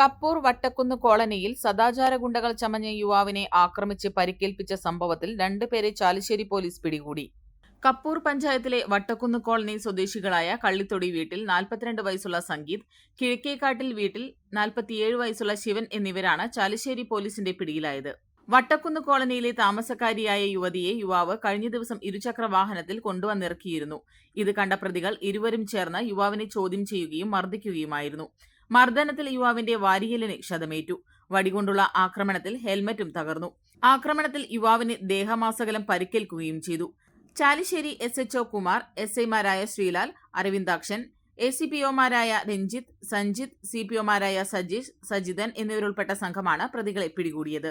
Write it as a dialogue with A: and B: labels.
A: കപ്പൂർ വട്ടക്കുന്ന് കോളനിയിൽ സദാചാര ഗുണ്ടകൾ ചമഞ്ഞ യുവാവിനെ ആക്രമിച്ച് പരിക്കേൽപ്പിച്ച സംഭവത്തിൽ രണ്ടുപേരെ ചാലിശ്ശേരി പോലീസ് പിടികൂടി. കപ്പൂർ പഞ്ചായത്തിലെ വട്ടക്കുന്ന് കോളനി സ്വദേശികളായ കള്ളിത്തൊടി വീട്ടിൽ നാൽപ്പത്തിരണ്ട് വയസ്സുള്ള സംഗീത് കിഴക്കേക്കാട്ടിൽ വീട്ടിൽ നാൽപ്പത്തിയേഴ് വയസ്സുള്ള ശിവൻ എന്നിവരാണ് ചാലിശ്ശേരി പോലീസിന്റെ പിടിയിലായത്. വട്ടക്കുന്ന് കോളനിയിലെ താമസക്കാരിയായ യുവതിയെ യുവാവ് കഴിഞ്ഞ ദിവസം ഇരുചക്ര വാഹനത്തിൽ കൊണ്ടുവന്നിറക്കിയിരുന്നു. ഇത് കണ്ട പ്രതികൾ ഇരുവരും ചേർന്ന് യുവാവിനെ ചോദ്യം ചെയ്യുകയും മർദ്ദിക്കുകയുമായിരുന്നു. മർദ്ദനത്തിൽ യുവാവിന്റെ വാരിയലിന് ക്ഷതമേറ്റു വടികൊണ്ടുള്ള ആക്രമണത്തിൽ ഹെൽമറ്റും തകർന്നു. ആക്രമണത്തിൽ യുവാവിന് ദേഹമാസകലം പരിക്കേൽക്കുകയും ചെയ്തു. Chalissery S H O Kumar S ഐമാരായ Sreelal Aravindakshan A C P ഒമാരായ Ranjith Sanjith C P ഒമാരായ സജീഷ് സജിതൻ എന്നിവരുൾപ്പെട്ട സംഘമാണ് പ്രതികളെ പിടികൂടിയത്.